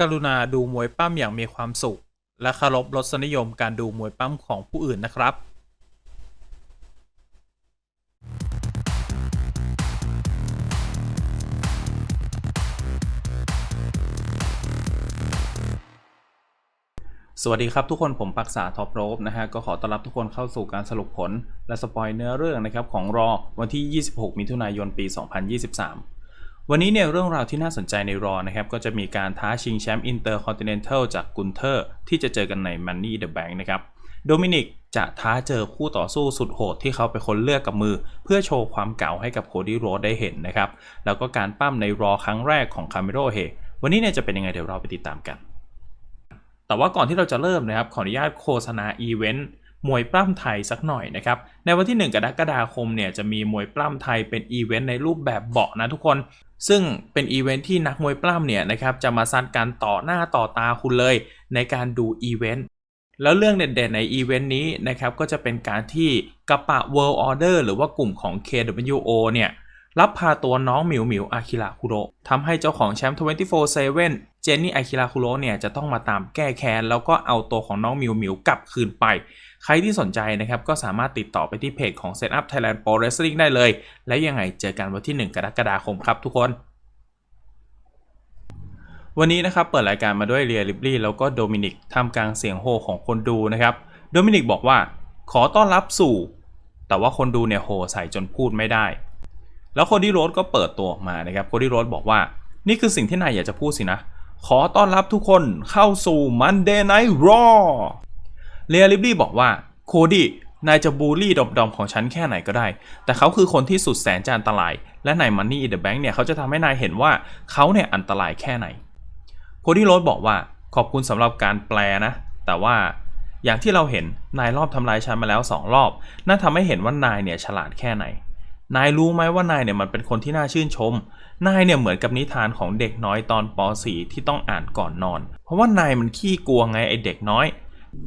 กรุณาดูมวยปั้มอย่างมีความสุข และเคารพรสนิยมการดูมวยปั้มของผู้อื่นนะครับสวัสดีครับทุกคนผมปักษาท็อปโรบนะฮะก็ขอต้อนรับทุกคนเข้าสู่การสรุปผล และสปอยเนื้อเรื่องนะครับของรอวันที่ 26 มิถุนายนปี 2023 วันนี้เนี่ยเรื่องราวที่น่าสนใจในรอนะครับก็จะมีการท้าชิงแชมป์อินเตอร์คอนติเนนทัลจากกุนเทอร์ที่จะเจอกันใน Money the Bank นะครับโดมินิกจะท้าเจอคู่ต่อสู้สุดโหดที่เขาเป็นคนเลือกกับมือ เพื่อโชว์ความเก่าให้กับโคดี้โรดได้เห็นนะครับ แล้วก็การปั้มในรอครั้งแรกของคาเมโรเฮวันนี้เนี่ยจะเป็นยังไงเดี๋ยวเราไปติดตามกัน แต่ว่าก่อนที่เราจะเริ่มนะครับขออนุญาตโฆษณาอีเวนต์ มวยปล้ำไทยสักหน่อยนะครับ ในวันที่ 1 กรกฎาคมเนี่ยจะมีมวยปล้ำไทยเป็นอีเวนต์ในรูปแบบเบาะนะทุกคน ซึ่งเป็นอีเวนต์ที่นักมวยปล้ำเนี่ยนะครับจะมาซัดกันต่อหน้าต่อตาคุณเลยในการดูอีเวนต์แล้วเรื่องเด่นๆในอีเวนต์นี้นะครับก็จะเป็นการที่กระปะ World Order หรือว่ากลุ่มของ KWO เนี่ยรับพาตัวน้องหมิวหมิวอากิระคุโรทำให้เจ้าของแชมป์24/7 เจนนี่อากิระคุโรเนี่ยจะต้องมาตามแก้แค้นแล้วก็เอาตัวของน้องหมิวหมิวกลับคืนไป ใครที่สนใจนะครับก็สามารถติดต่อไปที่เพจของ Setup Thailand Pro Wrestling ได้เลย และยังไงเจอกันวันที่ 1 กรกฎาคมครับทุกคนวันนี้นะครับเปิดรายการมาด้วยเรียลิบลี่แล้วก็โดมินิกทำกลางเสียงโห่ของคนดูนะครับโดมินิกบอกว่า ขอต้อนรับสู่ แต่ว่าคนดูเนี่ยโห่ใส่จนพูดไม่ได้ แล้วโคดี้โรสก็เปิดตัวออกมานะครับโคดี้โรสบอกว่า นี่คือสิ่งที่นายอยากจะพูดสินะ ขอต้อนรับทุกคนเข้าสู่ Monday Night Raw เรียลิบลี่บอกว่าโคดี้นายจะบูลลี่ดอมๆของฉันแค่ไหนก็ได้ แต่เขาคือคนที่สุดแสนจะอันตราย และใน Money in the Bank เนี่ยเขาจะทำให้นายเห็นว่าเขาเนี่ยอันตรายแค่ไหน โคดี้โรสบอกว่าขอบคุณสำหรับการแปลนะ แต่ว่าอย่างที่เราเห็นนายรอบทำลายฉันมาแล้ว 2 รอบนั่นทำให้เห็นว่านายเนี่ยฉลาดแค่ไหน นายรู้ไหมว่านายเนี่ยมันเป็นคนที่น่าชื่นชม นายเนี่ยเหมือนกับนิทานของเด็กน้อยตอนป .4 ที่ต้องอ่านก่อนนอน เพราะว่านายมันขี้กลัวไงไอเด็กน้อย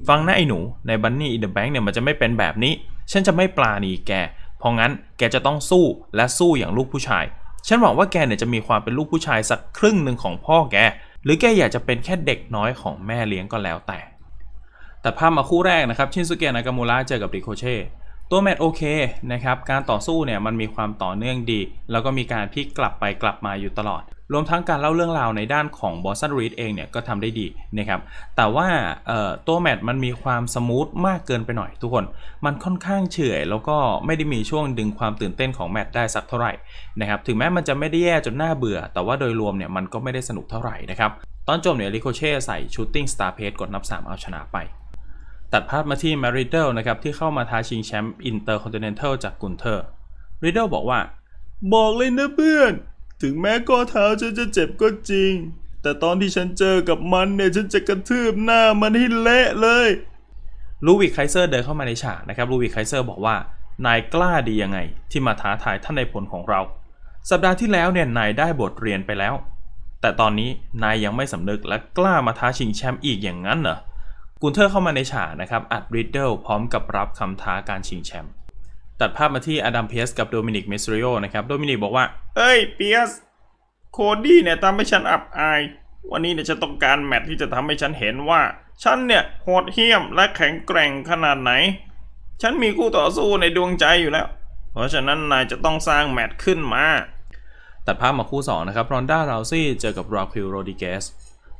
ฟังนะไอ้หนูในบันนี่อินเดอะแบงค์เนี่ยมันจะไม่เป็นแบบนี้ ฉันจะไม่ปลานีแก เพราะงั้นแกจะต้องสู้และสู้อย่างลูกผู้ชาย ฉันหวังว่าแกเนี่ยจะมีความเป็นลูกผู้ชายสักครึ่งหนึ่งของพ่อแก หรือแกอยากจะเป็นแค่เด็กน้อยของแม่เลี้ยงก็แล้วแต่ แต่ภาพมาคู่แรกนะครับชินสุเกะนากามูระเจอกับริโคเช่ ตัวแมตช์โอเคนะครับการต่อสู้เนี่ยมันมีความต่อเนื่องดี แล้วก็มีการพลิกกลับไปกลับมาอยู่ตลอด รวมทั้งการเล่าเรื่องราวในด้านของบอสตันรีดเองเนี่ยก็ทำได้ดีนะครับแต่ว่าตัวแมตช์มันมีความสมูทมากเกินไปหน่อยทุกคน มันค่อนข้างเฉื่อยแล้วก็ไม่ได้มีช่วงดึงความตื่นเต้นของแมตช์ได้สักเท่าไหร่นะครับถึงแม้มันจะไม่ได้แย่จนน่าเบื่อ แต่ว่าโดยรวมเนี่ยมันก็ไม่ได้สนุกเท่าไหร่นะครับตอนจบเนี่ยริโคเช่ใส่ชูตติ้งสตาร์เพจกดนับ 3 เอาชนะไป ตัดภาพมาที่แมริเดลนะครับที่เข้ามาท้าชิงแชมป์อินเตอร์คอนติเนนทัลจากกุนเทอร์ริเดลบอกว่า บอกเลยนะเพื่อน ถึงแม้ข้อเท้าฉันจะเจ็บก็จริง แต่ตอนที่ฉันเจอกับมันเนี่ย ฉันจะกระทืบหน้ามันให้เละเลยลูวิกไคเซอร์เดินเข้ามาในฉากนะครับลูวิกไคเซอร์บอกว่านายกล้าดียังไง ที่มาท้าทายท่านในายพลของเรา สัปดาห์ที่แล้วเนี่ยนายได้บทเรียนไปแล้ว แต่ตอนนี้นายยังไม่สำนึกและกล้ามาท้าชิงแชมป์อีกอย่างนั้นเหรอ กุนเทอร์เข้ามาในฉากนะครับ อัดริดเดิลพร้อมกับรับคำท้าการชิงแชมป์ตัดภาพมาที่อดัมเพสกับโดมินิกเมสริโอนะครับโดมินิกบอกว่า เอ้ยเปียสโคดี้เนี่ยทำให้ฉันอับอาย วันนี้เนี่ยฉันต้องการแมตช์ที่จะทำให้ฉันเห็นว่า ฉันเนี่ยโหดเหี้ยมและแข็งแกร่งขนาดไหน ฉันมีคู่ต่อสู้ในดวงใจอยู่แล้ว เพราะฉะนั้นนายจะต้องสร้างแมตช์ขึ้นมา ตัดภาพมาคู่2นะครับรอนด้าราซี่เจอกับราคิลโรดิเกส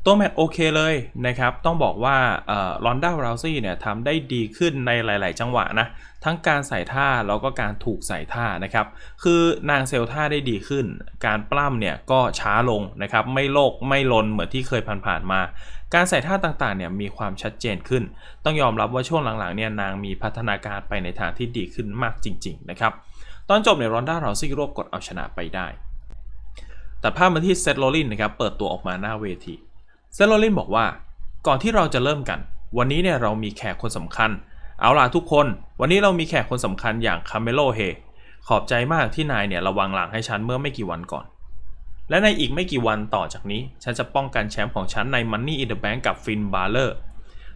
ตัวแมตช์โอเคเลยนะครับ ต้องบอกว่าเอ่อรอนด้าราซี่เนี่ยทำได้ดีขึ้นในหลาย ๆ จังหวะนะ ทั้งการใส่ท่าแล้วก็การถูกใส่ท่านะครับ คือนางเซลท่าได้ดีขึ้น การปล้ำเนี่ยก็ช้าลงนะครับ ไม่โลกไม่ลนเหมือนที่เคยผ่าน ๆ มา การใส่ท่าต่าง ๆ เนี่ยมีความชัดเจนขึ้น ต้องยอมรับว่าช่วงหลัง ๆ เนี่ยนางมีพัฒนาการไปในทางที่ดีขึ้นมากจริง ๆ นะครับ ตอนจบเนี่ยรอนด้าราซี่รวบกดเอาชนะไปได้ตัดภาพมาที่เซตโรลินนะครับ เปิดตัวออกมาหน้าเวที เซโรลินบอกว่า ก่อนที่เราจะเริ่มกัน วันนี้เนี่ยเรามีแขกคนสำคัญ เอาล่ะทุกคน วันนี้เรามีแขกคนสำคัญอย่างคาเมโลเฮขอบใจมากที่นายเนี่ยระวังหลังให้ฉันเมื่อไม่กี่วันก่อน และในอีกไม่กี่วันต่อจากนี้ ฉันจะป้องกันแชมป์ของฉันใน Money in the Bank กับฟินบาร์เลอร์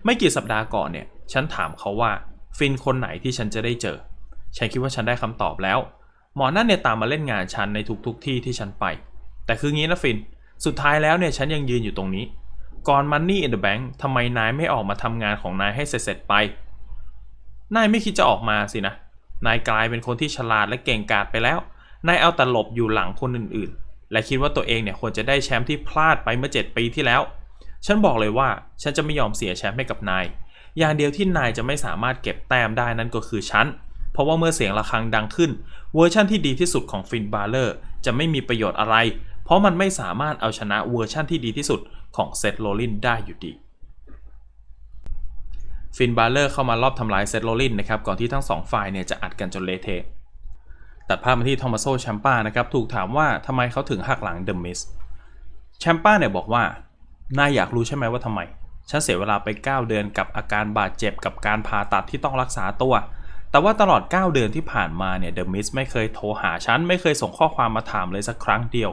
ไม่กี่สัปดาห์ก่อนเนี่ย ฉันถามเขาว่าฟินคนไหนที่ฉันจะได้เจอ ฉันคิดว่าฉันได้คำตอบแล้ว หมอนั่นเนี่ยตามมาเล่นงานฉันในทุกๆทที่ที่ฉันไป แต่คืองี้นะฟิน สุดท้ายแล้วเนี่ยฉันยังยืนอยู่ตรงนี้ ก่อน Money in the Bank ทำไมนายไม่ออกมาทำงานของนายให้เสร็จๆไป นายไม่คิดจะออกมาสินะ นายกลายเป็นคนที่ฉลาดและเก่งกาจไปแล้ว นายเอาแต่หลบอยู่หลังคนอื่นๆ และคิดว่าตัวเองเนี่ยควรจะได้แชมป์ที่พลาดไปเมื่อ 7 ปีที่แล้ว ฉันบอกเลยว่าฉันจะไม่ยอมเสียแชมป์ให้กับนาย อย่างเดียวที่นายจะไม่สามารถเก็บแต้มได้นั่นก็คือฉัน เพราะว่าเมื่อเสียงะระฆังดังขึ้น เวอร์ชั่นที่ดีที่สุดของฟินบาเลอร์จะไม่มีประโยชน์อะไร เพราะมันไม่สามารถเอาชนะเวอร์ชั่นที่ดีที่สุด ของเซธโรลินได้อยู่ดีฟินบาเลอร์เข้ามารอบทำลายเซธโรลินนะครับก่อนที่ทั้งสองฝ่ายเนี่ยจะอัดกันจนเละเทะตัดภาพมาที่ทอมัสโซแชมป้านะครับถูกถามว่าทำไมเขาถึงหักหลังเดอะมิสแชมป้าเนี่ยบอกว่านายอยากรู้ใช่ไหมว่าทำไม ฉันเสียเวลาไป 9 เดือนกับอาการบาดเจ็บกับการผ่าตัดที่ต้องรักษาตัว แต่ว่าตลอด 9 เดือนที่ผ่านมาเนี่ยเดอะมิสไม่เคยโทรหาฉัน ไม่เคยส่งข้อความมาถามเลยสักครั้งเดียว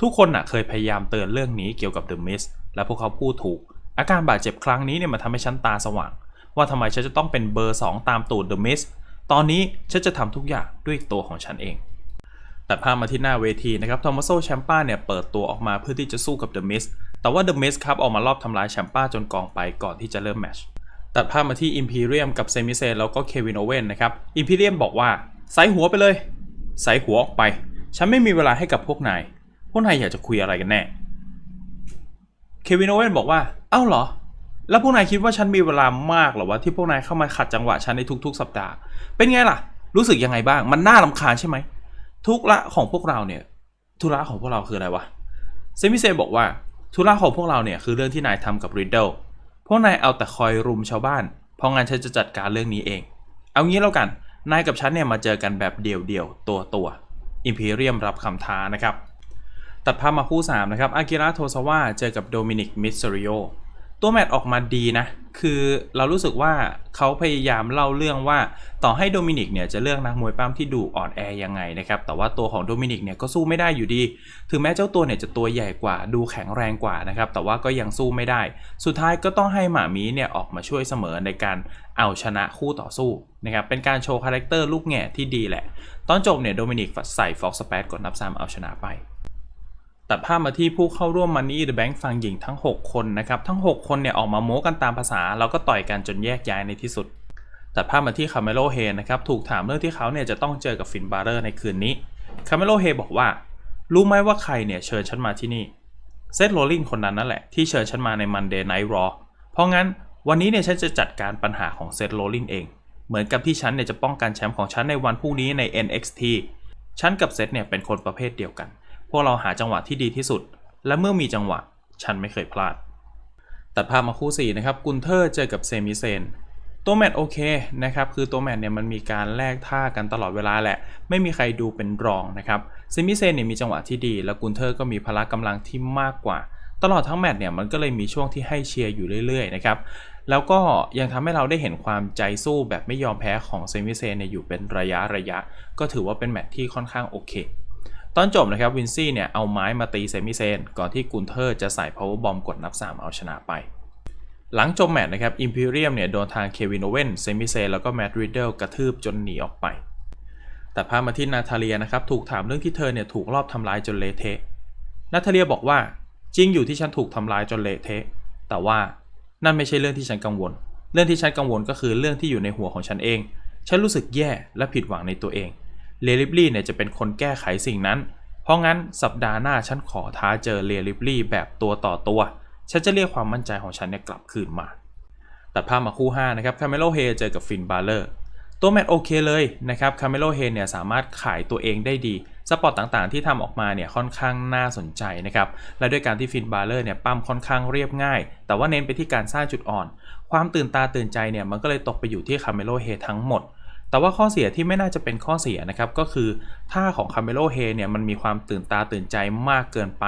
ทุกคนน่ะเคยพยายามเตือนเรื่องนี้เกี่ยวกับเดอะมิสและพวกเขาพูดถูก อาการบาดเจ็บครั้งนี้เนี่ยมันทำให้ฉันตาสว่าง ว่าทำไมฉันจะต้องเป็นเบอร์ 2 ตามตูดเดอะมิสตอนนี้ฉันจะทำทุกอย่างด้วยตัวของฉันเองตัดภาพมาที่หน้าเวทีนะครับทอมัสโซแชมป้าเนี่ยเปิดตัวออกมาเพื่อที่จะสู้กับเดอะมิสแต่ว่าเดอะมิสครับออกมารอบทำลายแชมป้าจนกองไปก่อนที่จะเริ่มแมชตัดภาพมาที่อิมพีเรียมกับเซมิเซนแล้วก็เควินโอเว่นนะครับอิมพีเรียมบอกว่าใส่หัวไปเลยใส่หัวออกไป ฉันไม่มีเวลาให้กับพวกนาย วกนายอยากจะคุยอะไรกันแน่ เควินโอเว่นบอกว่า เอ้าเหรอ แล้วพวกนายคิดว่าฉันมีเวลามากเหรอวะที่พวกนายเข้ามาขัดจังหวะฉันในทุกๆ สัปดาห์ เป็นไงล่ะ รู้สึกยังไงบ้าง มันน่ารำคาญใช่ไหม ทุกละของพวกเราเนี่ย ธุระของพวกเราคืออะไรวะ เซมิเซบอกว่า ธุระของพวกเราเนี่ยคือเรื่องที่นายทำกับริดเดิลพวกนายเอาแต่คอยรุมชาวบ้าน เพราะงั้นฉันจะจัดการเรื่องนี้เอง เอางี้แล้วกัน นายกับฉันเนี่ยมาเจอกันแบบเดี่ยวๆ ตัวตัวอิมพีเรียมรับคำท้านะครับ ตัดภาพมาคู่ 3 นะครับ อากิระโทซาวะเจอกับโดมินิก มิสซริโอ ตัวแมตช์ออกมาดีนะ คือเรารู้สึกว่าเขาพยายามเล่าเรื่องว่า ต่อให้โดมินิกเนี่ยจะเลือกนักมวยปล้ำที่ดูอ่อนแอยังไงนะครับ แต่ว่าตัวของโดมินิกเนี่ยก็สู้ไม่ได้อยู่ดี ถึงแม้เจ้าตัวเนี่ยจะตัวใหญ่กว่า ดูแข็งแรงกว่านะครับ แต่ว่าก็ยังสู้ไม่ได้ สุดท้ายก็ต้องให้หมามีเนี่ยออกมาช่วยเสมอในการเอาชนะคู่ต่อสู้นะครับ เป็นการโชว์คาแรคเตอร์ลูกแง่ที่ดีแหละ ตอนจบเนี่ยโดมินิกใส่ฟ็อกสเปดกดนับซ้ำเอาชนะไป ตัดภาพมาที่ผู้เข้าร่วม Money the Bank ฝั่งหญิงทั้ง 6 คนนะครับ ทั้ง 6 คนเนี่ยออกมาโม้กันตามภาษา แล้วก็ต่อยกันจนแยกย้ายในที่สุด ตัดภาพมาที่คาเมโลเฮนะครับ ถูกถามเรื่องที่เขาเนี่ยจะต้องเจอกับฟินบาร์เรอร์ในคืนนี้คาเมโลเฮบอกว่า รู้ไหมว่าใครเนี่ยเชิญฉันมาที่นี่เซธโรลลินคนนั้นนั่นแหละที่เชิญฉันมาใน Monday Night Raw เพราะงั้นวันนี้เนี่ยฉันจะจัดการปัญหาของเซธโรลลินเอง เหมือนกับที่ฉันเนี่ยจะป้องกันแชมป์ของฉันในวันพรุ่งนี้ใน NXT ฉันกับเซธเนี่ยเป็นคนประเภทเดียวกัน พวกเราหาจังหวะที่ดีที่สุด และเมื่อมีจังหวะฉันไม่เคยพลาด ตัดภาพมาคู่4นะครับกุนเทอร์เจอกับเซมิเซนตัวแมตช์โอเคนะครับคือตัวแมตช์เนี่ยมันมีการแลกท่ากันตลอดเวลาแหละ ไม่มีใครดูเป็นรองนะครับเซมิเซนเนี่ยมีจังหวะที่ดี แล้วกุนเทอร์ก็มีพละกำลังที่มากกว่า ตลอดทั้งแมตช์เนี่ยมันก็เลยมีช่วงที่ให้เชียร์อยู่เรื่อยๆนะครับแล้วก็ยังทำให้เราได้เห็นความใจสู้แบบไม่ยอมแพ้ของเซมิเซนเนี่ยอยู่เป็นระยะระยะ ก็ถือว่าเป็นแมตช์ที่ค่อนข้างโอเค ตอนจบนะครับวินซี่เนี่ยเอาไม้มาตีเซมิเซน ก่อนที่กุนเทอร์จะใส่ power bomb กดนับ 3 เอาชนะไป หลังจบแมตช์นะครับอิมพีเรียมเนี่ยโดนทางเควินโอเวนเซมิเซนแล้วก็แมตต์ริดเดิลกระทืบจนหนีออกไป แต่พามาที่นาทาเลียนะครับถูกถามเรื่องที่เธอเนี่ยถูกรอบทำลายจนเละเทะนาทาเลียบอกว่าจริงอยู่ที่ฉันถูกทำลายจนเละเทะ แต่ว่านั่นไม่ใช่เรื่องที่ฉันกังวล เรื่องที่ฉันกังวลก็คือเรื่องที่อยู่ในหัวของฉันเอง ฉันรู้สึกแย่และผิดหวังในตัวเอง เลลิบลี่เนี่ยจะเป็นคนแก้ไขสิ่งนั้น เพราะงั้นสัปดาห์หน้าฉันขอท้าเจอเรียลิบลี่แบบตัวต่อตัว ฉันจะเรียกความมั่นใจของฉันเนี่ยกลับคืนมา ตัดภาพมาคู่ 5 นะครับคาเมโลเฮเจอกับฟินบาเลอร์ตัวแมตช์โอเคเลยนะครับคาเมโลเฮเนี่ยสามารถขายตัวเองได้ดี สปอร์ตต่างๆ ที่ทำออกมาเนี่ยค่อนข้างน่าสนใจนะครับ และด้วยการที่ฟินบาเลอร์เนี่ยปั้มค่อนข้างเรียบง่าย แต่ว่าเน้นไปที่การสร้างจุดอ่อน ความตื่นตาตื่นใจเนี่ยมันก็เลยตกไปอยู่ที่คาเมโลเฮทั้งหมด แต่ว่าข้อเสียที่ไม่น่าจะเป็นข้อเสียนะครับก็คือท่าของคาเมโลเฮเนี่ยมันมีความตื่นตาตื่นใจมากเกินไป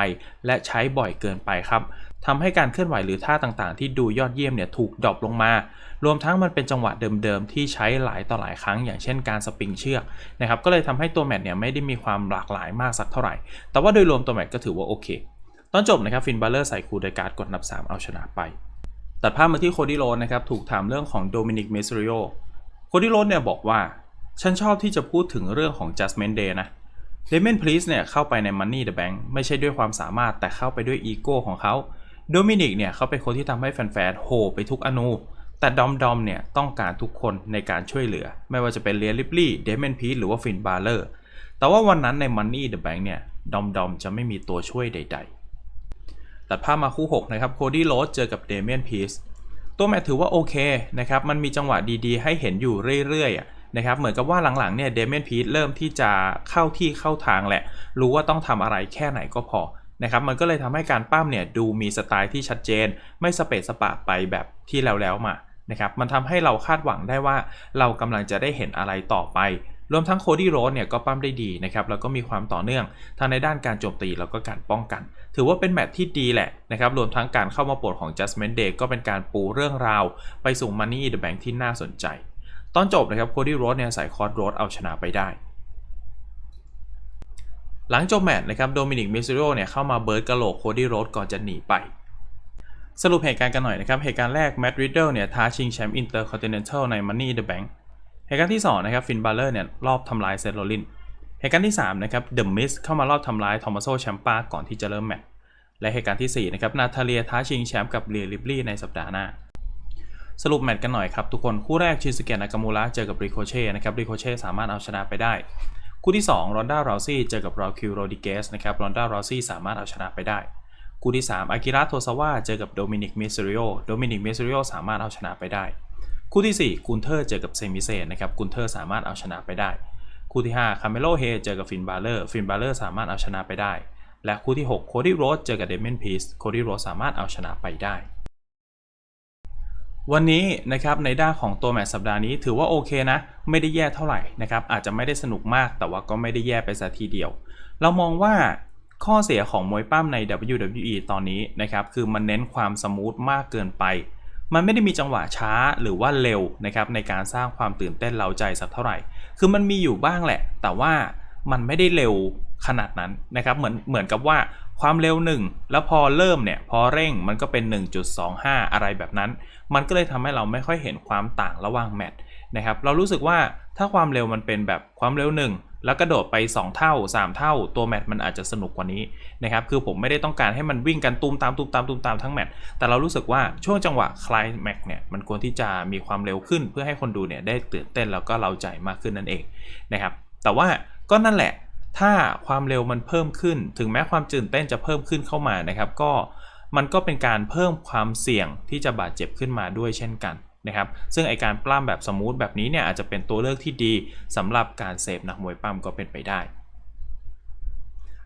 และใช้บ่อยเกินไปครับทำให้การเคลื่อนไหวหรือท่าต่างๆ ที่ดูยอดเยี่ยมเนี่ยถูกดรอปลงมา รวมทั้งมันเป็นจังหวะเดิมๆ ที่ใช้หลายต่อหลายครั้ง อย่างเช่นการสปริงเชือกนะครับก็เลยทำให้ตัวแมตเนี่ยไม่ได้มีความหลากหลายมากสักเท่าไหร่ แต่ว่าโดยรวมตัวแมตก็ถือว่าโอเค ตอนจบนะครับฟินบาเลอร์ใส่คูลไดการ์ดกดนับ 3 เอาชนะไป ตัดภาพมาที่โคดิโรนะครับถูกถามเรื่องของโดมินิกเมสริโอโคดิโรนเนี่ยบอกว่า ฉันชอบที่จะพูดถึงเรื่องของ Judgment Day นะเดเมนพลีสเนี่ยเข้าไปใน Money the Bank ไม่ใช่ด้วยความสามารถแต่เข้าไปด้วยอีโก้ของเขาโดมินิกเนี่ยเขาเป็นคนที่ทำให้แฟนๆโหไปทุกอนูแต่ดอมดอมเนี่ยต้องการทุกคนในการช่วยเหลือ ไม่ว่าจะเป็นเลียริปลี่เดมอนพีหรือว่าฟินบาร์เลอร์แต่ว่าวันนั้นใน Money the Bank เนี่ยดอมดอมจะไม่มีตัวช่วยใด ๆ ตัดภาพมาคู่ 6 นะครับโคดี้โรสเจอกับเดเมียนพีซ ตัวแมตถือว่าโอเคนะครับ มันมีจังหวะดีๆ ให้เห็นอยู่เรื่อยๆนะครับ เหมือนกับว่าหลังๆเนี่ยเดเมนพีซเริ่มที่จะเข้าที่เข้าทางแหละ รู้ว่าต้องทำอะไรแค่ไหนก็พอนะครับ มันก็เลยทำให้การปั้มเนี่ยดูมีสไตล์ที่ชัดเจน ไม่สเปซสปะไปแบบที่แล้วๆมานะครับ มันทำให้เราคาดหวังได้ว่าเรากำลังจะได้เห็นอะไรต่อไป รวมทั้งโคดี้โรสเนี่ยก็ปั้มได้ดีนะครับแล้วก็มีความต่อเนื่องทั้งในด้านการโจมตีแล้วก็การป้องกัน ถือว่าเป็นแมตช์ที่ดีแหละนะครับรวมทั้งการเข้ามาปลดของ Judgment Day ก็เป็นการปูเรื่องราว ไปสู่ Money in the Bank ที่น่าสนใจ ตอนจบนะครับโคดี้โรสเนี่ยใส่คอร์ดโรสเอาชนะไปได้หลังจบแมตช์นะครับโดมินิกมิสซิโรเนี่ยเข้ามาเบิร์ดกระโหลกโคดี้โรสก่อนจะหนีไป สรุปเหตุการณ์กันหน่อยนะครับ เหตุการณ์แรกแมตต์ริดเดิลเนี่ยท้าชิงแชมป์อินเตอร์คอนติเนนทัลใน Money in the Bank เหตุการณ์ที่2นะครับฟินบาเลอร์เนี่ยรอบทำลายเซตโรลินเหตุการณ์ที่3นะครับเดอะมิสเข้ามารอบทำลายทอมัสโซแชมปาก่อนที่จะเริ่มแมตช์และเหตุการณ์ที่4นะครับนาธาเลียท้าชิงแชมป์กับเรียลิบลี่ในสัปดาห์หน้า สรุปแมตช์กันหน่อยครับ ทุกคนคู่แรกชินสเกะนากามูระเจอกับริโคเช่นะครับริโคเช่สามารถเอาชนะไปได้ คู่ที่2รอนด้าราซี่เจอกับรอคิวโรดิเกสนะครับรอนด้าราซี่สามารถเอาชนะไปได้คู่ที่3อากิระโทซาวะเจอกับโดมินิกมิสซิริโอโดมินิกมิสซิริโอสามารถเอาชนะไปได้ คู่ที่ 4กุนเทอร์เจอกับเซมิเซนนะครับกุนเทอร์สามารถเอาชนะไปได้ คู่ที่5คาเมโลเฮเจอกับฟินบาเลอร์ฟินบาเลอร์สามารถเอาชนะไปได้ และคู่ที่6โคดี้โรสเจอกับเดเมนพีซโคดี้โรสสามารถเอาชนะไปได้ วันนี้นะครับในด้านของตัวแมตช์สัปดาห์นี้ถือว่าโอเคนะ ไม่ได้แย่เท่าไหร่นะครับอาจจะไม่ได้สนุกมากแต่ว่าก็ไม่ได้แย่ไปซะทีเดียว เรามองว่าข้อเสียของมวยปั้มใน WWE ตอนนี้นะครับคือมันเน้นความสมูทมากเกินไป มันไม่ได้มีจังหวะช้าหรือว่าเร็วนะครับในการสร้างความตื่นเต้นเร้าใจสักเท่าไหร่ คือมันมีอยู่บ้างแหละ แต่ว่ามันไม่ได้เร็วขนาดนั้นนะครับเหมือนเหมือนกับว่าความเร็วหนึ่งแล้วพอเริ่มเนี่ยพอเร่งมันก็เป็น 1.25 อะไรแบบนั้น มันก็เลยทำให้เราไม่ค่อยเห็นความต่างระหว่างแมตช์นะครับเรารู้สึกว่าถ้าความเร็วมันเป็นแบบความเร็วหนึ่ง แล้วกระโดดไป 2 เท่า 3 เท่า ตัวแมตช์มันอาจจะสนุกกว่านี้นะครับ คือผมไม่ได้ต้องการให้มันวิ่งกันตูมตามตูมตามตูมตามทั้งแมตช์แต่เรารู้สึกว่าช่วงจังหวะคลายแม็กเนี่ยมันควรที่จะมีความเร็วขึ้น เพื่อให้คนดูเนี่ยได้ตื่นเต้นแล้วก็เราใจมากขึ้นนั่นเองนะครับ แต่ว่าก็นั่นแหละ ถ้าความเร็วมันเพิ่มขึ้น ถึงแม้ความตื่นเต้นจะเพิ่มขึ้นเข้ามานะครับ ก็มันก็เป็นการเพิ่มความเสี่ยงที่จะบาดเจ็บขึ้นมาด้วยเช่นกัน นะครับซึ่งไอการปล้ำแบบสมูทแบบนี้เนี่ยอาจจะเป็นตัวเลือกที่ดีสำหรับการเสพนักมวยปล้ำก็เป็นไปได้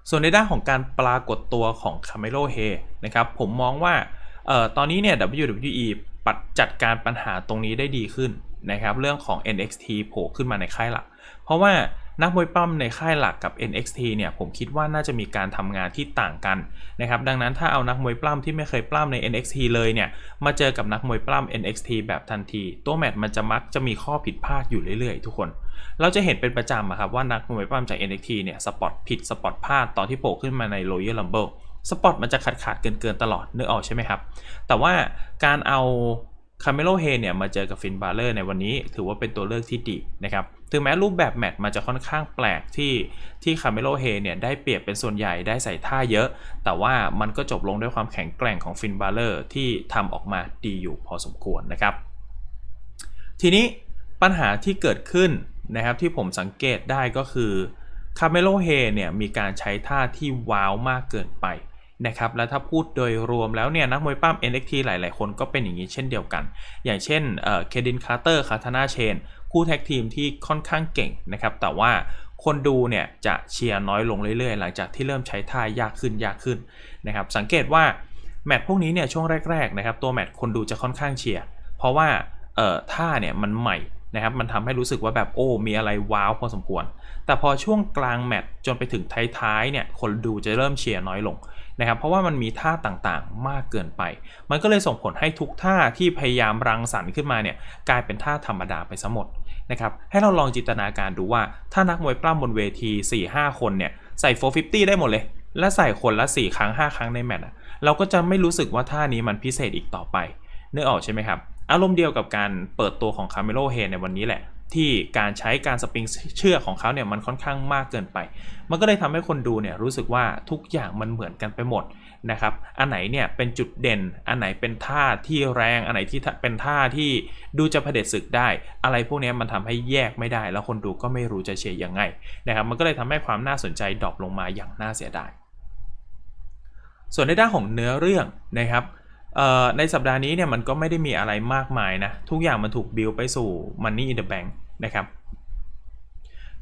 ส่วนในด้านของการปรากฏตัวของคาเมโลเฮนะครับผมมองว่าเอ่อตอนนี้เนี่ย WWE ปัดจัดการปัญหาตรงนี้ได้ดีขึ้นนะครับเรื่องของ NXT โผล่ขึ้นมาในค่ายหลัก เพราะว่า นักมวยปั้มในค่ายหลักกับ NXT เนี่ยผมคิดว่าน่าจะมีการทำงานที่ต่างกันนะครับดังนั้นถ้าเอานักมวยปล้ำที่ไม่เคยปล้ำใน NXT เลยเนี่ยมาเจอกับนักมวยปล้ำ NXT แบบทันที ตัวแมตช์มันจะมักจะมีข้อผิดพลาดอยู่เรื่อยๆ ทุกคน เราจะเห็นเป็นประจำอะครับว่านักมวยปล้ำจาก NXT เนี่ยสปอตผิดสปอตพลาดตอนที่โผล่ขึ้นมาใน Royal Rumble สปอตมันจะขาดขาดเกินเกินๆตลอดนึกออกใช่ไหมครับ แต่ว่าการเอา คาเมโลเฮเนี่ยมาเจอกับฟินบาเลอร์ในวันนี้ถือว่าเป็นตัวเลือกที่ดีนะครับถึงแม้รูปแบบแมตช์มันจะค่อนข้างแปลกที่ที่คาเมโลเฮเนี่ยได้เปรียบเป็นส่วนใหญ่ได้ใส่ท่าเยอะ แต่ว่ามันก็จบลงด้วยความแข็งแกร่งของฟินบาเลอร์ที่ทำออกมาดีอยู่พอสมควรนะครับ ทีนี้ปัญหาที่เกิดขึ้นนะครับที่ผมสังเกตได้ก็คือคาเมโลเฮเนี่ยมีการใช้ท่าที่ว้าวมากเกินไป นะครับและถ้าพูดโดยรวมแล้วเนี่ยนักมวยปั้ม NXT หลาย ๆ คนก็เป็นอย่างนี้เช่นเดียวกัน อย่างเช่นเคดินคาร์เตอร์คาทานาเชน คู่แท็กทีมที่ค่อนข้างเก่งนะครับแต่ว่าคนดูเนี่ยจะเชียร์น้อยลงเรื่อย ๆ หลังจากที่เริ่มใช้ท่ายากขึ้นยากขึ้นนะครับสังเกตว่าแมตช์พวกนี้เนี่ยช่วงแรก ๆ นะครับตัวแมตช์คนดูจะค่อนข้างเชียร์เพราะว่าเอ่อท่าเนี่ยมันใหม่นะครับมันทำให้รู้สึกว่าแบบโอ้มีอะไรว้าวพอสมควร แต่พอช่วงกลางแมตช์จนไปถึงท้ายๆเนี่ยคนดูจะเริ่มเชียร์น้อยลง นะครับเพราะว่ามันมีท่าต่างๆ มากเกินไป มันก็เลยส่งผลให้ทุกท่าที่พยายามรังสรรค์ขึ้นมาเนี่ยกลายเป็นท่าธรรมดาไปซะหมดนะครับให้เราลองจินตนาการดูว่าถ้านักมวยปล้ำบนเวที 4-5 คนเนี่ยใส่ 450 ได้หมดเลย และใส่คนละ 4 ครั้ง 5 ครั้งในแมตช์เราก็จะไม่รู้สึกว่าท่านี้มันพิเศษอีกต่อไปนึกออกใช่ไหมครับ อารมณ์เดียวกับการเปิดตัวของคาเมโลเฮในวันนี้แหละ ที่การใช้การสปริงเชือกของเขาเนี่ยมันค่อนข้างมากเกินไป มันก็เลยทำให้คนดูเนี่ยรู้สึกว่าทุกอย่างมันเหมือนกันไปหมดนะครับ อันไหนเนี่ยเป็นจุดเด่น อันไหนเป็นท่าที่แรง อันไหนที่เป็นท่าที่ดูจะเผด็จศึกได้ อะไรพวกนี้มันทำให้แยกไม่ได้ แล้วคนดูก็ไม่รู้จะเชียร์ยังไงนะครับ มันก็เลยทำให้ความน่าสนใจดรอปลงมาอย่างน่าเสียดาย ส่วนในด้านของเนื้อเรื่องนะครับในสัปดาห์นี้เนี่ยมันก็ไม่ได้มีอะไรมากมายนะ ทุกอย่างมันถูกบิวไปสู่ Money in the Bank นะครับ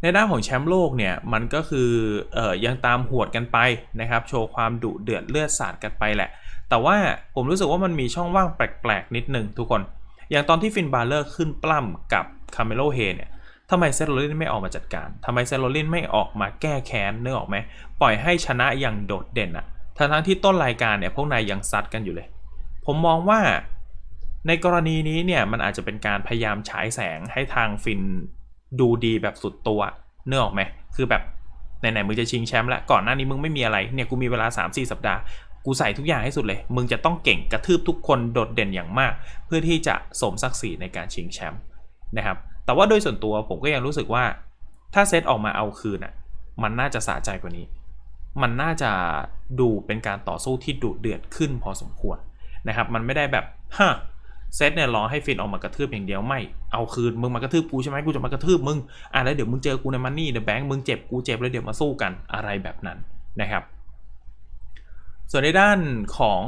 ในด้านของแชมป์โลกเนี่ยมันก็คือเอ่อยังตามหวดกันไปนะครับโชว์ความดุเดือดเลือดสาดกันไปแหละ แต่ว่าผมรู้สึกว่ามันมีช่องว่างแปลกๆ นิดนึงทุกคน อย่างตอนที่ฟินบาเลอร์ขึ้นปล้ำกับคาเมโลเฮเนี่ยทำไมเซโรลินไม่ออกมาจัดการทำไมเซโรลินไม่ออกมาแก้แค้นนึกออกไหมปล่อยให้ชนะอย่างโดดเด่นอะทั้งที่ต้นรายการเนี่ยพวกนายยังซัดกันอยู่เลย ผมมองว่า ในกรณีนี้เนี่ยมันอาจจะเป็นการพยายามฉายแสงให้ทางฟินดูดีแบบสุดตัวเนื้อออกไหมคือแบบไหนๆมึงจะชิงแชมป์แล้วก่อนหน้านี้มึงไม่มีอะไรเนี่ยกูมีเวลา 3-4 สัปดาห์กูใส่ทุกอย่างให้สุดเลย มึงจะต้องเก่งกระทืบทุกคนโดดเด่นอย่างมาก เพื่อที่จะสมศักดิ์ศรีในการชิงแชมป์นะครับ แต่ว่าโดยส่วนตัวผมก็ยังรู้สึกว่า ถ้าเซตออกมาเอาคืนอะ มันน่าจะสะใจกว่านี้ มันน่าจะดูเป็นการต่อสู้ที่ดุเดือดขึ้นพอสมควรนะครับ มันไม่ได้แบบฮะ เซตเนี่ยรอให้ฟินออกมากระทืบอย่างเดียวไม่เอาคืนมึงมากระทืบกูใช่ไหมกูจะมากระทืบมึงอะแล้วเดี๋ยวมึงเจอกูในมันนี่เดอะแบงค์มึงเจ็บกูเจ็บแล้วเดี๋ยวมาสู้กันอะไรแบบนั้นนะครับ ส่วนในด้านของ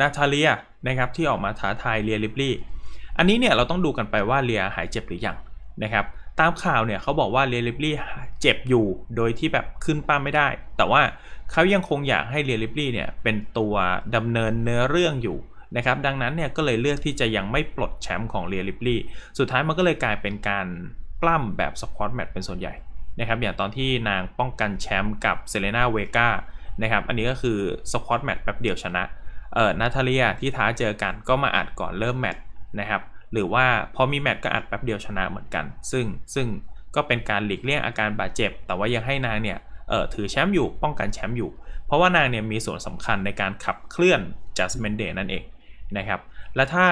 นาตาเลียนะครับที่ออกมาท้าทายเลียลิปลี่อันนี้เนี่ยเราต้องดูกันไปว่าเลียหายเจ็บหรือยังนะครับตามข่าวเนี่ยเขาบอกว่าเลียลิปลี่เจ็บอยู่โดยที่แบบขึ้นป้ามไม่ได้ แต่ว่าเขายังคงอยากให้เลียลิปลี่เนี่ยเป็นตัวดำเนินเนื้อเรื่องอยู่ นะครับดังนั้นเนี่ยก็เลยเลือกที่จะยังไม่ปลดแชมป์ของเลียลิปลี่สุดท้ายมันก็เลยกลายเป็นการปล้ำแบบสควอตแมตเป็นส่วนใหญ่นะครับอย่างตอนที่นางป้องกันแชมป์กับเซเลนาเวกานะครับอันนี้ก็คือสควอตแมตช์แป๊บเดียวชนะเอ่อนาทาเลียที่ท้าเจอกันก็มาอัดก่อนเริ่มแมตช์นะครับหรือว่าพอมีแมตช์ก็อัดแป๊บเดียวชนะเหมือนกัน ซึ่งซึ่งก็เป็นการหลีกเลี่ยงอาการบาดเจ็บ แต่ว่ายังให้นางเนี่ยเอ่อถือแชมป์อยู่ป้องกันแชมป์อยู่ เพราะว่านางเนี่ยมีส่วนสำคัญในการขับเคลื่อนจัสเมนเดนั่นเอง นะครับ และถ้า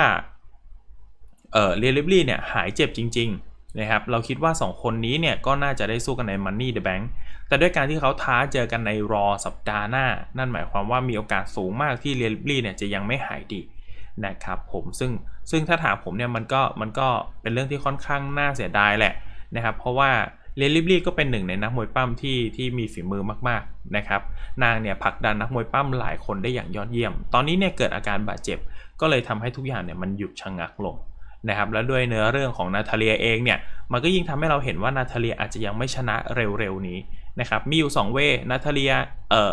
เอ่อเรียลิบลี่เนี่ยหายเจ็บจริง ๆ นะครับ เราคิดว่า 2 คนนี้เนี่ยก็น่าจะได้สู้กันใน Money the Bank แต่ด้วยการที่เขาท้าเจอกันในรอสัปดาห์หน้า นั่นหมายความว่ามีโอกาสสูงมากที่เรียลลี่เนี่ยจะยังไม่หายดีนะครับผมซึ่งซึ่งถ้าถามผมเนี่ยมันก็มันก็เป็นเรื่องที่ค่อนข้างน่าเสียดายแหละนะครับ เพราะว่า เรียลลี่ก็เป็นหนึ่งในนักมวยปั้มที่ที่มีฝีมือมากๆนะครับ นางเนี่ยผลักดันนักมวยปั้มหลายคนได้อย่างยอดเยี่ยม ตอนนี้เนี่ยเกิดอาการบาดเจ็บ ก็เลยทำให้ทุกอย่างเนี่ยมันหยุดชะงักลงนะครับ แล้วด้วยเนื้อเรื่องของนาทาเลียเองเนี่ย มันก็ยิ่งทำให้เราเห็นว่านาทาเลียอาจจะยังไม่ชนะเร็วๆนี้นะครับ มีอยู่2เวนาทาเลียเอ่อ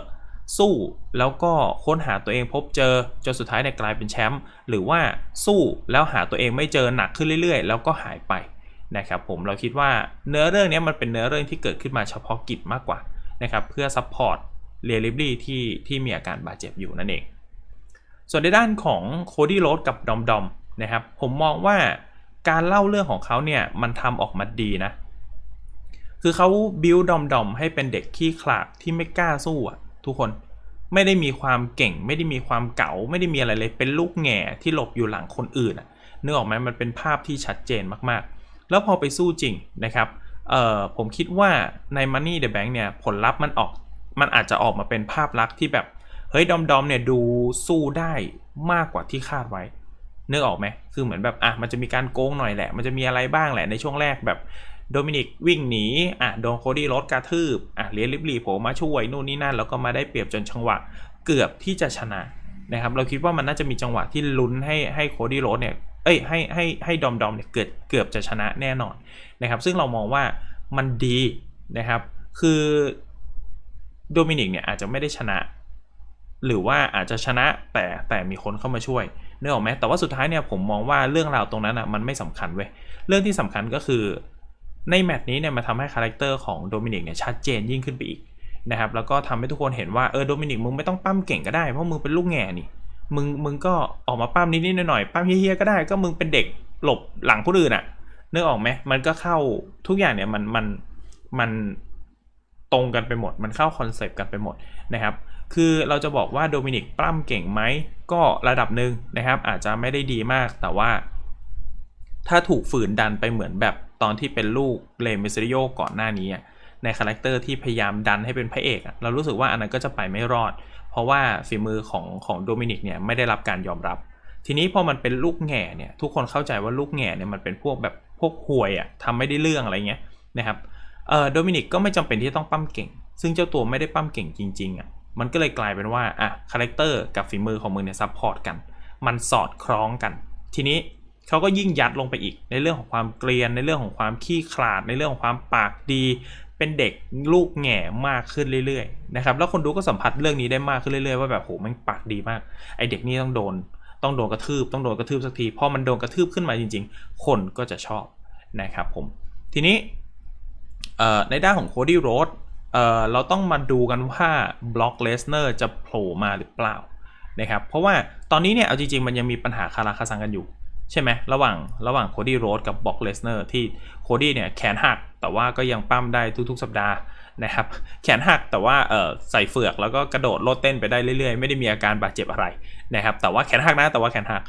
สู้แล้วก็ค้นหาตัวเองพบเจอจนสุดท้ายเนี่ยกลายเป็นแชมป์หรือว่าสู้แล้วหาตัวเองไม่เจอหนักขึ้นเรื่อยๆ แล้วก็หายไป นะครับผมเราคิดว่าเนื้อเรื่องนี้มันเป็นเนื้อเรื่องที่เกิดขึ้นมาเฉพาะกิจมากกว่านะครับเพื่อซัพพอร์ตเรียลิบลี่ที่ที่มีอาการบาดเจ็บอยู่นั่นเอง ส่วนในด้านของโคดี้โรดกับดอมดอมนะครับผมมองว่าการเล่าเรื่องของเขาเนี่ยมันทำออกมาดีนะ คือเขาบิวดอมดอมให้เป็นเด็กขี้ขลาดที่ไม่กล้าสู้อะทุกคนไม่ได้มีความเก่ง ไม่ได้มีความเก๋าไม่ได้มีอะไรเลยเป็นลูกแง่ที่หลบอยู่หลังคนอื่นอะนึกอออกไหมมันเป็นภาพที่ชัดเจนมากๆ แล้วพอไปสู้จริงนะครับเอ่อผมคิดว่าใน Money the Bank เนี่ยผลลัพธ์มันออกมันอาจจะออกมาเป็นภาพลักษณ์ที่แบบ เฮ้ยดอมดอมเนี่ยดูสู้ได้มากกว่าที่คาดไว้นึกออกไหมคือเหมือนแบบอะมันจะมีการโกงหน่อยแหละ มันจะมีอะไรบ้างแหละในช่วงแรกแบบโดมินิกวิ่งหนีอะโดนโคดี้รถกระทืบอะเลียลิบลีโผล่มาช่วยนู่นนี่นั่น แล้วก็มาได้เปรียบจนจังหวะเกือบที่จะชนะนะครับเราคิดว่ามันน่าจะมีจังหวะที่ลุ้นให้ให้โคดี้รถเนี่ย เอ้ยให้ให้ให้ดอมดอมเนี่ยเกิดเกือบจะชนะแน่นอนนะครับ ซึ่งเรามองว่ามันดีนะครับ คือโดมินิกเนี่ยอาจจะไม่ได้ชนะ หรือว่าอาจจะชนะแต่แต่มีคนเข้ามาช่วยเนื้อออกไหมแต่ว่าสุดท้ายเนี่ยผมมองว่าเรื่องราวตรงนั้นอะมันไม่สำคัญเว้ยเรื่องที่สำคัญก็คือในแมตช์นี้เนี่ยมาทำให้คาแรคเตอร์ของโดมินิกเนี่ยชัดเจนยิ่งขึ้นไปอีกนะครับแล้วก็ทำให้ทุกคนเห็นว่าเออโดมินิกมึงไม่ต้องปั้มเก่งก็ได้เพราะมึงเป็นลูกแง่นี่ มึงมึงก็ออกมาปั้มนิดๆหน่อยๆปั้มเฮี้ยๆก็ได้ก็มึงเป็นเด็กหลบหลังคนอื่นอะนึกออกไหมมันก็เข้าทุกอย่างเนี่ยมันมันมันตรงกันไปหมด มันเข้าคอนเซปต์กันไปหมดนะครับ คือเราจะบอกว่าโดมินิกปล้ำเก่งไหมก็ระดับหนึ่งนะครับ อาจจะไม่ได้ดีมากแต่ว่า ถ้าถูกฝืนดันไปเหมือนแบบตอนที่เป็นลูกเลมิซิริโอก่อนหน้านี้ในคาแรคเตอร์ที่พยายามดันให้เป็นพระเอกอะเรารู้สึกว่าอันนั้นก็จะไปไม่รอด เพราะว่าฝีมือของของโดมินิกเนี่ยไม่ได้รับการยอมรับ ทีนี้พอมันเป็นลูกแง่เนี่ยทุกคนเข้าใจว่าลูกแง่เนี่ยมันเป็นพวกแบบพวกห่วยอะ่ะทำไม่ได้เรื่องอะไรเงี้ยนะครับเอ่อโดมินิกก็ไม่จำเป็นที่ต้องปั้มเก่ง ซึ่งเจ้าตัวไม่ได้ปั้มเก่งจริงๆอะ่ะมันก็เลยกลายเป็นว่าอะคาแรคเตอร์กับฝีมือของมึงเนี่ยซัพพอร์ตกัน มันสอดคล้องกัน ทีนี้เขาก็ยิ่งยัดลงไปอีกในเรื่องของความเกรียนในเรื่องของความขี้ขลาดในเรื่องของความปากดี เป็นเด็กลูกแง่มากขึ้นเรื่อยๆนะครับแล้วคนดูก็สัมผัสเรื่องนี้ได้มากขึ้นเรื่อยๆว่าแบบโหมันปากดีมากไอเด็กนี่ต้องโดน ต้องโดนกระทืบต้องโดนกระทืบสักทีพอมันโดนกระทืบขึ้นมาจริง ๆ คนก็จะชอบนะครับผมทีนี้ในด้านของโคดี้โรดเอ่อเราต้องมาดูกันว่าบล็อกเลสเนอร์จะโผล่มาหรือเปล่านะครับเพราะว่าตอนนี้เนี่ยเอาจริงๆมันยังมีปัญหาคาราคาซังกันอยู่ ใช่ไหมระหว่างระหว่างโคดี้โรดกับบล็อกเลสเนอร์ที่โคดี้เนี่ยแขนหักแต่ว่าก็ยังปั้มได้ทุกๆ สัปดาห์นะครับแขนหักแต่ว่าเออใส่เฟือกแล้วก็กระโดดโลดเต้นไปได้เรื่อยๆ ไม่ได้มีอาการบาดเจ็บอะไรนะครับแต่ว่าแขนหักนะแต่ว่าแขนหัก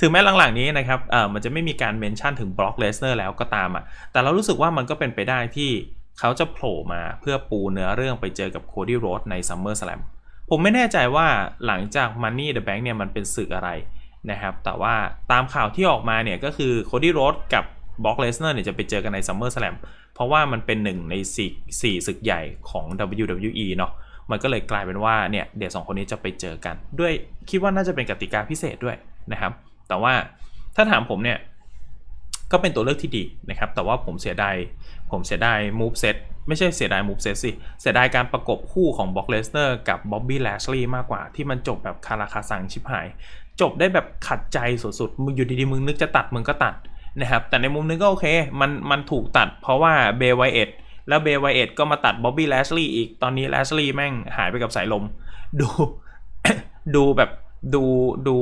ถึงแม้หลังๆนี้นะครับเออมันจะไม่มีการเมนชั่นถึงบล็อกเลสเนอร์แล้วก็ตามอะแต่เรารู้สึกว่ามันก็เป็นไปได้ที่เขาจะโผล่มาเพื่อปูเนื้อเรื่องไปเจอกับโคดี้โรดใน Summer Slam ผมไม่แน่ใจว่าหลังจาก Money the Bank เนี่ยมันเป็นศึกอะไร นะครับ แต่ว่าตามข่าวที่ออกมาเนี่ยก็คือโคดี้โรดกับบล็อกเลสเนอร์เนี่ยจะไปเจอกันใน Summer Slam เพราะว่ามันเป็นหนึ่งใน4 4ศึกใหญ่ของ WWE เนาะมันก็เลยกลายเป็นว่าเนี่ยเดี๋ยวสองคนนี้จะไปเจอกัน ด้วยคิดว่าน่าจะเป็นกติกาพิเศษด้วยนะครับ แต่ว่าถ้าถามผมเนี่ยก็เป็นตัวเลือกที่ดีนะครับ แต่ว่าผมเสียดายผมเสียดาย move set ไม่ใช่เสียดาย move set สิ เสียดายการประกบคู่ของบ็อกเลสเนอร์กับบ๊อบบี้แลชลีย์มากกว่าที่มันจบแบบคาราคาซังชิบหาย จบได้แบบขัดใจสุดๆมึงอยู่ดีๆมึงนึกจะตัดมึงก็ตัดนะครับแต่ในมุมนึงก็โอเคมันมันถูกตัดเพราะว่าเบย์ไวเอ็ดแล้วเบย์ไวเอ็ดก็มาตัดบ๊อบบี้แลชลีย์อีกตอนนี้แลชลีย์แม่งหายไปกับสายลม ดูดูแบบดูดู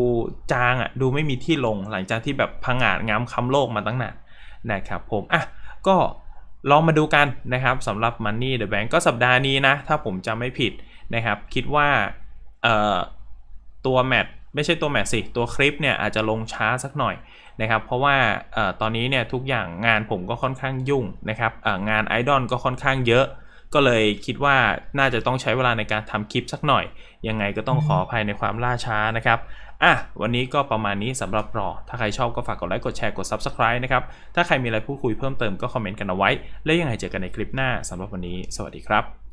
จางอะดูไม่มีที่ลงหลังจากที่แบบพังอาจงามคำโลกมาตั้งนานนะครับผมอะก็ลองมาดูกันนะครับสำหรับ Money the Bank ก็สัปดาห์นี้นะ ถ้าผมจำไม่ผิดนะครับ คิดว่าเอ่อตัวแมต ไม่ใช่ตัวแมตช์สิตัวคลิปเนี่ยอาจจะลงช้าสักหน่อยนะครับเพราะว่าเอ่อตอนนี้เนี่ยทุกอย่างงานผมก็ค่อนข้างยุ่งนะครับเอ่องานไอดอลก็ค่อนข้างเยอะ ก็เลยคิดว่าน่าจะต้องใช้เวลาในการทำคลิปสักหน่อย ยังไงก็ต้องขออภัยในความล่าช้านะครับอะวันนี้ก็ประมาณนี้สำหรับรอ ถ้าใครชอบก็ฝากกดไลค์กดแชร์กด Subscribe นะครับ ถ้าใครมีอะไรพูดคุยเพิ่มเติมก็คอมเมนต์กันเอาไว้ แล้วยังไงเจอกันในคลิปหน้าสำหรับวันนี้ สวัสดีครับ